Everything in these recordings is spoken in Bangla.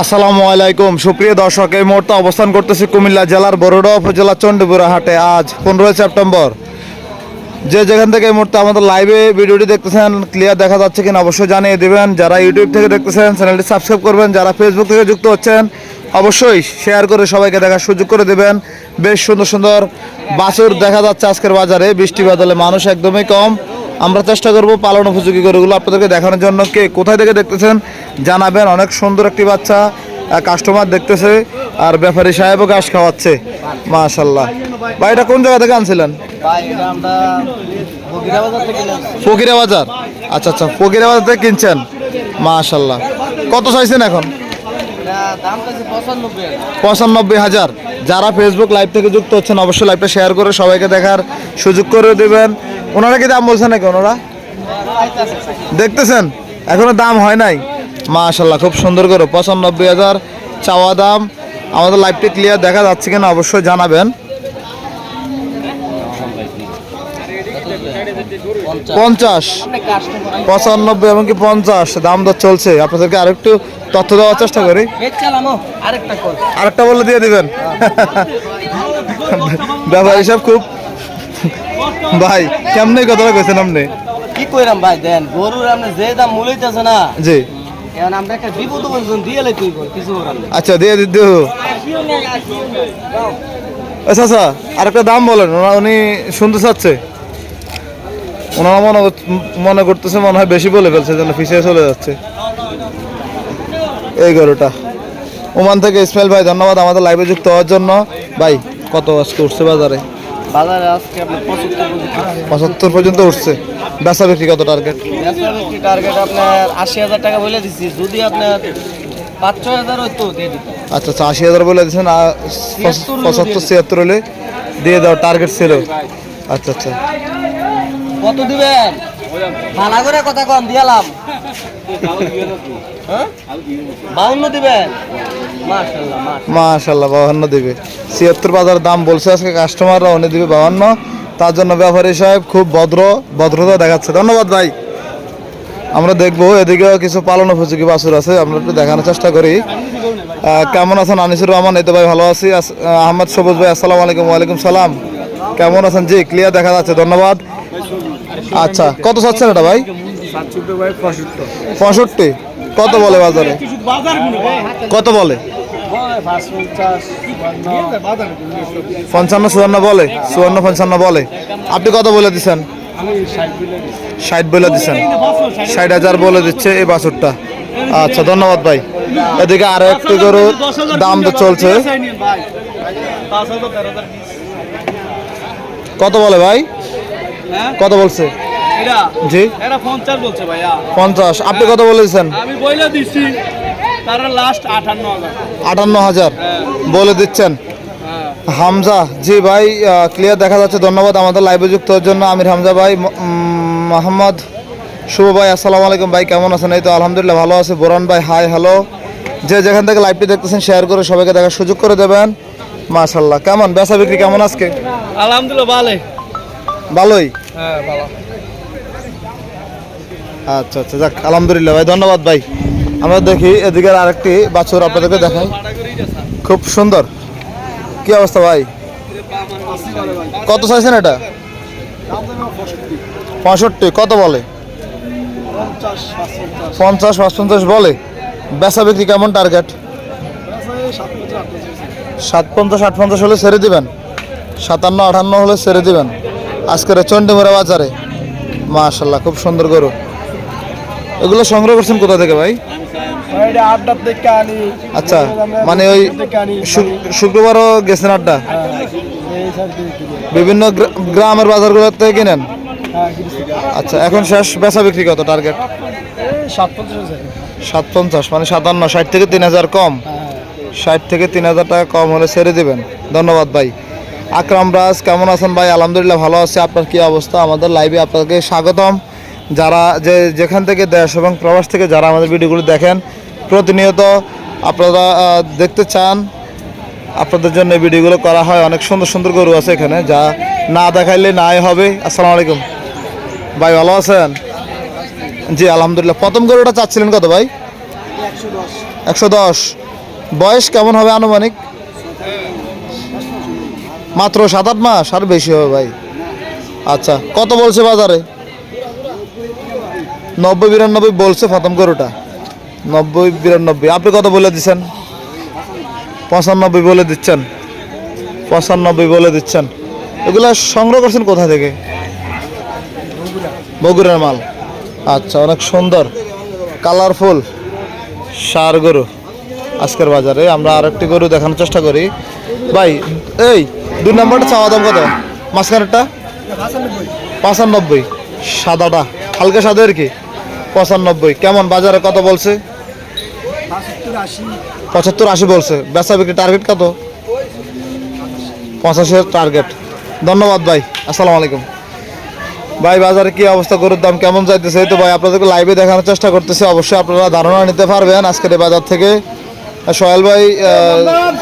আসসালামু আলাইকুম। সুপ্রিয় দর্শক, এই মুহূর্তে অবস্থান করতেছি কুমিল্লা জেলার বরোডা উপজেলা চণ্ডীপুরা হাটে। আজ পনেরোই সেপ্টেম্বর। যে যেখান থেকে এই মুহূর্তে আমাদের লাইভে ভিডিওটি দেখতেছেন ক্লিয়ার দেখা যাচ্ছে কিনা অবশ্যই জানিয়ে দেবেন। যারা ইউটিউব থেকে দেখতেছেন চ্যানেলটি সাবস্ক্রাইব করবেন। যারা ফেসবুক থেকে যুক্ত হচ্ছেন, অবশ্যই শেয়ার করে সবাইকে দেখার সুযোগ করে দেবেন। বেশ সুন্দর সুন্দর বাছুর দেখা যাচ্ছে আজকের বাজারে। বৃষ্টি বাদলে মানুষ একদমই কম। আমরা চেষ্টা করব পালন উপযোগী গরুগুলো আপনাদেরকে দেখানোর জন্য। কে কোথায় থেকে দেখতেছেন জানাবেন। অনেক সুন্দর একটি বাচ্চা কাস্টমার দেখতেছে আর ব্যাপারী সাহেবও ঘাস খাওয়াচ্ছে। মাশাল্লাহ ভাই এটা কোন জায়গা থেকে আনছিলেন। ফকিরা বাজার আচ্ছা আচ্ছা ফকিরা বাজার থেকে কিনছেন? মাশাল্লাহ কত চাইছেন এখন? পঁচানব্বই হাজার। যারা ফেসবুক লাইভ থেকে যুক্ত হচ্ছেন অবশ্যই লাইভটা শেয়ার করে সবাইকে দেখার সুযোগ করে দেবেন। ওনারা কি দাম বলছেন নাকি ওনারা? দেখতেছেন? এখনও দাম হয় নাই। মাশাল্লাহ খুব সুন্দর করে। পঁচানব্বই হাজার চাওয়া দাম। আমাদের লাইভটি ক্লিয়ার দেখা যাচ্ছে কিনা অবশ্যই জানাবেন। পঞ্চাশ। পঁচানব্বই এমনকি পঞ্চাশ। দাম দর চলছে। আপনাদেরকে আরেকটু তথ্য দেওয়ার চেষ্টা করি। আরেকটা কর আরেকটা বলে দিয়ে দিবেন। ব্যাপার হিসাব খুব ভাই কেমনে কথাটা কইছেন আপনি? কি কইরাম ভাই দেন গরুর আপনি যে দাম মূলাইতেছে না জি। এখন আমরা একটা বিপদ বলছেন দিয়ে তুই কিছু আচ্ছা দিয়ে দিতে আচ্ছা আচ্ছা আরেকটা দাম বলেন ওনা- উনি শুনতে চাচ্ছে। ওনারা মনে মনে করতেছে মনে হয় বেশি বলে ফেলছে জন্য পিছিয়ে চলে যাচ্ছে। এই গরুটা। ওমান থেকে ইসমাইল ভাই ধন্যবাদ আমাদের লাইভে যুক্ত হওয়ার জন্য। ভাই কত আজকে উঠছে বাজারে? বাজারে আজকে আপনার পঁচাত্তর পঁচাত্তর পর্যন্ত উঠছে। বেচা বিক্রি কত টার্গেট কি টার্গেট আপনার আশি হাজার টাকা বলে দিচ্ছি যদি আপনার পাঁচ ছয় হাজার হইতো দিয়ে দিতে আচ্ছা আচ্ছা আশি হাজার বলে দিচ্ছেন পঁচাত্তর ছিয়াত্তর হলে দিয়ে দাও টার্গেট ছিল। আচ্ছা আচ্ছা। কত দিবেন? ভালো করে কথা কম দিয়ালাম হ্যাঁ? বাহান্ন দিবে? ছিয়াত্তর বাজার দাম বলছে আজকে কাস্টমাররা দিবে বাহান্ন তার জন্য সাহেব খুব ভদ্র, ভদ্রতা দেখাচ্ছে। ধন্যবাদ ভাই। আমরা দেখব এদিকেও কিছু পালন উপযোগী বাছুর আছে, আমরা একটু দেখানোর চেষ্টা করি। কেমন আছেন আনিসুর রহমান? এই তো ভাই ভালো আছি। আহমদ সবুজ ভাই, আসসালামু আলাইকুম, ওয়ালাইকুম সালাম। কেমন আছেন? জি ক্লিয়ার দেখা যাচ্ছে, ধন্যবাদ। আচ্ছা কত চাচ্ছেন এটা ভাই? পঁয়ষট্টি। কত বলে বাজারে? কত বলে? পঞ্চান্ন, চুয়ান্ন বলে, চুয়ান্ন, পঞ্চান্ন বলে। আপনি কত বলে দিচ্ছেন? ষাট বলে দিচ্ছেন। ষাট হাজার বলে দিচ্ছে এই বাছুরটা। আচ্ছা ধন্যবাদ ভাই। এদিকে আরও একটি গরুর দাম তো চলছে। কত বলে ভাই? কত বলছে? জি। এরা পঞ্চাশ বলছে ভাইয়া। পঞ্চাশ। আপনি কত বলে দিচ্ছেন আমি বইলে দিচ্ছি তারা লাস্ট আটান্ন হাজার। আটান্ন হাজার। বলে দিচ্ছেন? হ্যাঁ। হামজা জি ভাই ক্লিয়ার দেখা যাচ্ছে। ধন্যবাদ আমাদের লাইভে যুক্ত হওয়ার জন্য। আমির হামজা ভাই মোহাম্মদ শুভ ভাই আসসালামু আলাইকুম ভাই কেমন আছেন? এই তো আলহামদুলিল্লাহ ভালো আছে। বোরান ভাই হাই হ্যালো যে যেখান থেকে লাইভটি দেখতেছেন শেয়ার করে সবাইকে দেখার সুযোগ করে দেবেন। মাশাল্লাহ কেমন? বেচা বিক্রি কেমন আজকে? আলহামদুলিল্লাহ ভালো ভালোই? হ্যাঁ ভালো। আচ্ছা আচ্ছা যাক আলহামদুলিল্লাহ ভাই ধন্যবাদ ভাই। আমরা দেখি এদিকে আরেকটি বাছুর আপনাদেরকে দেখাই। খুব সুন্দর। কি অবস্থা ভাই? কত চাইছেন এটা? পঁয়ষট্টি। কত বলে? পঞ্চাশ পাঁচপঞ্চাশ বলে। বেচা বিক্রি কেমন টার্গেট সাত পঞ্চাশ আট পঞ্চাশ হলে ছেড়ে দিবেন। সাতান্ন আটান্ন হলে ছেড়ে দিবেন। আজকের চণ্ডীমুড়া বাজারে। মাশাল্লাহ খুব সুন্দর গরু। এগুলো সংগ্রহ করছেন কোথা থেকে ভাই? আচ্ছা মানে ওই শুক্রবারও গেছেন আড্ডা? বিভিন্ন গ্রা- গ্রামের বাজারগুলোর থেকে কিনেন? আচ্ছা এখন শেষ বেচা বিক্রি কত টার্গেট? সাত পঞ্চাশ সাত পঞ্চাশ মানে সাতান্ন ষাট থেকে তিন হাজার কম। ষাট থেকে তিন হাজার টাকা কম হলে ছেড়ে দিবেন। ধন্যবাদ ভাই। আকরাম রাজ, কেমন আছেন ভাই? আলহামদুলিল্লাহ ভালো আছে। আপনার কি অবস্থা? আমাদের লাইভে আপনাকে স্বাগতম। যারা যে যেখান থেকে দেশ এবং প্রবাস থেকে যারা আমাদের ভিডিওগুলো দেখেন, প্রতিনিয়ত আপনারা দেখতে চান। আপনাদের জন্য ভিডিওগুলো করা হয়। অনেক সুন্দর সুন্দর গরু আছে এখানে, যা না দেখাইলে নাই হবে। আসসালামু আলাইকুম। ভাই, ভালো আছেন? জি, আলহামদুলিল্লাহ। প্রথম গরুটা চাচ্ছিলেন কত ভাই? একশো দশ। বয়স কেমন হবে আনুমানিক? মাত্র সাত আট মাস? আর বেশি হবে ভাই। আচ্ছা কত বলছে বাজারে? নব্বই বিরানব্বই বলছে প্রথম গরুটা। নব্বই বিরানব্বই। আপনি কত বলে দিচ্ছেন? পঁচানব্বই বলে দিচ্ছেন। পঁচানব্বই বলে দিচ্ছেন। এগুলো সংগ্রহ করছেন কোথা থেকে? বগুড়ার মাল। আচ্ছা অনেক সুন্দর। কালারফুল সার গরু। আজকের বাজারে আমরা আরেকটি গরু দেখানোর চেষ্টা করি। ভাই, এই দুই নম্বরটা চাওয়া দাম কত? মাঝখানেরটা? পঁচানব্বই। সাদাটা। হালকা সাদা আর কি? পঁচানব্বই। কেমন? বাজারে কত বলছে? পঁচাত্তর আশি বলছে। বেচা বিক্রি টার্গেট কত? পঁচাশির টার্গেট ধন্যবাদ ভাই। আসসালামু আলাইকুম। ভাই, বাজারে কি অবস্থা? গরুর দাম কেমন যাইতেছে? তো ভাই, আপনাদেরকে লাইভে দেখানোর চেষ্টা করতেছি। অবশ্যই আপনারা ধারণা নিতে পারবেন। আজকের বাজার থেকে সোহেল ভাই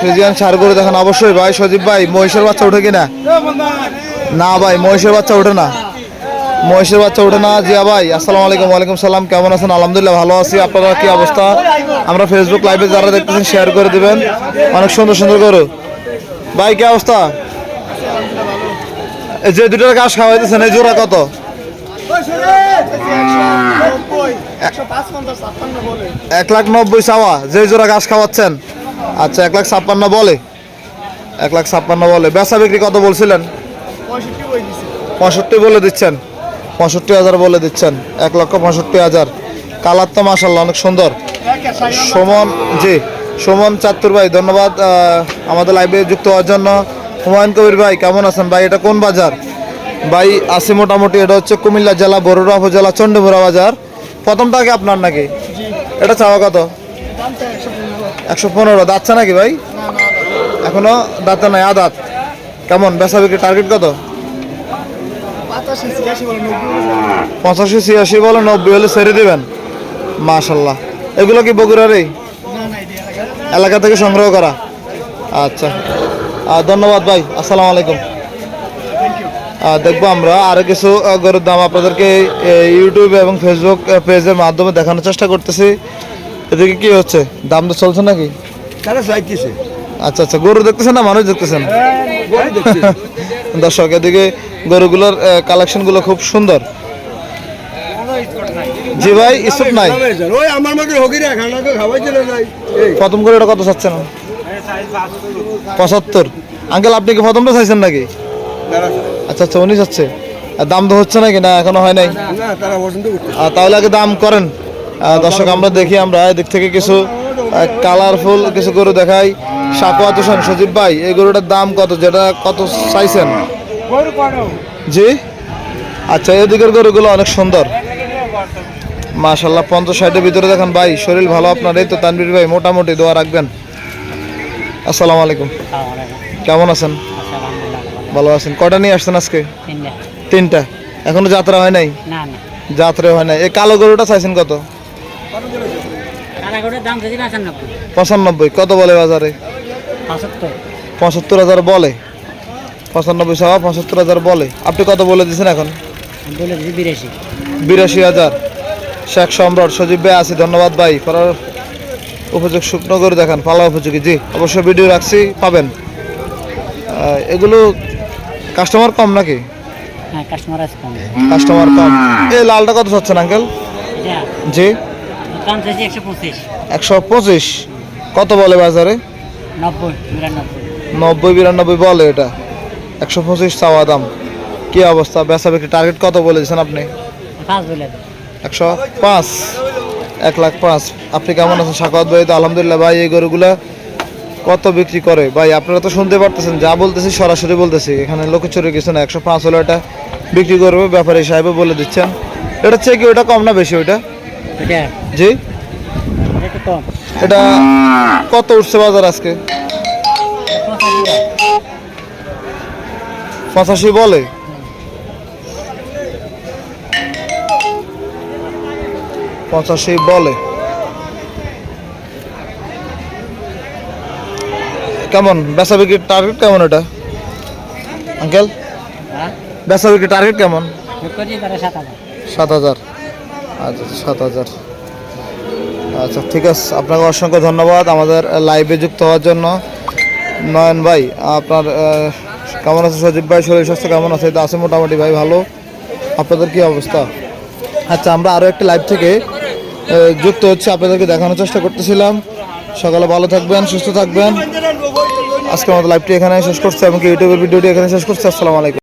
ফ্রিজিয়ান সার গরু দেখান, অবশ্যই ভাই, সজীব ভাই, মহিষের বাচ্চা ওঠে কিনা? না ভাই, মহিষের বাচ্চা ওঠে না। মহিষের বাচ্চা ওঠে না, জিয়া ভাই, আসসালামু আলাইকুম, ওয়ালাইকুম সালাম, কেমন আছেন? আলহামদুলিল্লাহ ভালো আছি, আপনারা কি অবস্থা? আমরা ফেসবুক লাইভে যারা দেখতেছেন শেয়ার করে দিবেন। অনেক সুন্দর সুন্দর গরু। ভাই, কি অবস্থা? যে দুটোর ঘাস খাওয়াইতেছেন, এই জোড়া কত? এক লাখ নব্বই চাওয়া যে জোড়া ঘাস খাওয়াচ্ছেন। আচ্ছা এক লাখ ছাপ্পান্ন বলে। এক লাখ ছাপ্পান্ন বলে। বেচা বিক্রি কত বলছিলেন? পঁয়ষট্টি বলে দিচ্ছেন। পঁয়ষট্টি হাজার বলে দিচ্ছেন। এক লক্ষ পঁয়ষট্টি হাজার। কালার তো মাসাল্লাহ অনেক সুন্দর। সুমন জি সুমন চাত্তুর ভাই ধন্যবাদ আমাদের লাইভে যুক্ত হওয়ার জন্য। হুমায়ুন কবির ভাই কেমন আছেন ভাই? এটা কোন বাজার? ভাই আসি মোটামুটি এটা হচ্ছে কুমিল্লা জেলা বরুড়া উপজেলা চন্ডীমুড়া বাজার। প্রথমটা কি আপনার নাকি? এটা চাওয়া কত? একশো পনেরো। দাঁতছে নাকি ভাই? এখনও দাঁতে নাই, আদাত। কেমন? বেচা বিক্রি টার্গেট কত? পঁচাশি ছিয়াশি বলে নব্বই হলে ছেড়ে দেবেন। মাশাল্লাহ। এগুলো কি বগুড়ার বগুড়ারই? এলাকা থেকে সংগ্রহ করা? আচ্ছা। ধন্যবাদ ভাই। আসসালামু আলাইকুম। দেখব আমরা। আরও কিছু গরুর দাম আপনাদেরকে ইউটিউব এবং ফেসবুক পেজের মাধ্যমে দেখানোর চেষ্টা করতেছি। এদিকে কি হচ্ছে? দাম তো চলছে নাকি? আচ্ছা আচ্ছা গরু দেখতেছেন না মানুষ দেখতেছেন? দর্শক এদিকে গরুগুলোর কালেকশনগুলো খুব সুন্দর। জি ভাই ইসুপ নাই? ওই আমার মতো হকিরে খানাকে খাওয়াই চলে যাই। প্রথম করে এটা কত চাচ্ছেন? পঁচাত্তর। আঙ্কেল আপনি কি প্রথমটা চাইছেন নাকি? আচ্ছা আচ্ছা উনি চাচ্ছে আর দাম তো হচ্ছে নাকি? না এখনও হয় নাই? তাহলে আগে দাম করেন। দর্শক আমরা দেখি আমরা এদিক থেকে কিছু কালারফুল কিছু গরু দেখাই। সাকোয়াত হোসেন সজীব ভাই এই গরুটার দাম কত? যেটা কত চাইছেন? জি? আচ্ছা এদিকের গরুগুলো অনেক সুন্দর। মাশাল্লাহ পঞ্চাশ ষাটের ভিতরে দেখেন ভাই শরীর ভালো আপনার। এই তো তানবির ভাই মোটামুটি দোয়া রাখবেন। আসসালামু আলাইকুম। কেমন আছেন? ভালো আছেন। কটা নিয়ে আসছেন আজকে? তিনটা। এখনও যাত্রা হয় নাই? যাত্রা হয় নাই। এই কালো গরুটা চাইছেন কত? পঁচানব্বই। কত বলে বাজারে? পঁচাত্তর। হাজার বলে। পঁচানব্বই সহ পঁচাত্তর হাজার বলে। আপনি কত বলে দিয়েছেন এখন? বিরাশি। হাজার। শেখ সম্রাট সজীব ভাই আছি ধন্যবাদ ভাই। করার উপযোগ শুকনো করে দেখান পালা উপযোগী। জি অবশ্যই ভিডিও রাখছি পাবেন। এগুলো কাস্টমার কম নাকি? হ্যাঁ কাস্টমার আছে কম। কাস্টমার কম। এই লালটা কত চাচ্ছেন আঙ্কেল জি। একশো পঁচিশ। কত বলে বাজারে? নব্বই বিরানব্বই। বলে এটা। একশো পঁচিশ চাওয়া দাম। কি অবস্থা? বেচা বিক্রি টার্গেট কত বলেছেন আপনি। একশো পাঁচ। এক লাখ পাঁচ। আপনি কেমন আছেন? সাকাত ভাই তো আলহামদুলিল্লাহ ভাই এই গরুগুলা কত বিক্রি করে? ভাই আপনারা তো শুনতে পারতেছেন যা বলতেছি সরাসরি বলতেছি। এখানে লোকে চড়ে কিছু না একশো পাঁচ হলো এটা বিক্রি করবে ব্যাপারী সাহেবে বলে দিচ্ছেন। এটা চেয়ে কি ওটা কম না বেশি ওইটা? জি? এটা কত উঠছে বাজার আজকে? পঁচাশি বলে? পঁচাশি বলে। কেমন? বেচা বিক্রির টার্গেট কেমন এটা? আঙ্কেল? হ্যাঁ? বেচা বিক্রির টার্গেট কেমন? সাত হাজার। আচ্ছা সাত হাজার। আচ্ছা ঠিক আছে। আপনাকে অসংখ্য ধন্যবাদ আমাদের লাইভে যুক্ত হওয়ার জন্য। নয়ন ভাই আপনার কেমন আছে সজীব ভাই? শরীর স্বাস্থ্য কেমন আছে? আছে মোটামুটি ভাই ভালো। আপনাদের কি অবস্থা? আচ্ছা আমরা আরও একটা লাইভ থেকে যুক্ত হচ্ছে। আপনাদেরকে দেখানোর চেষ্টা করতেছিলাম। সকালে ভালো থাকবেন, সুস্থ থাকবেন। আজকে আমাদের লাইভটি এখানে শেষ করছে। এবং ইউটিউবের ভিডিওটি এখানে শেষ করছে? আসসালামু আলাইকুম।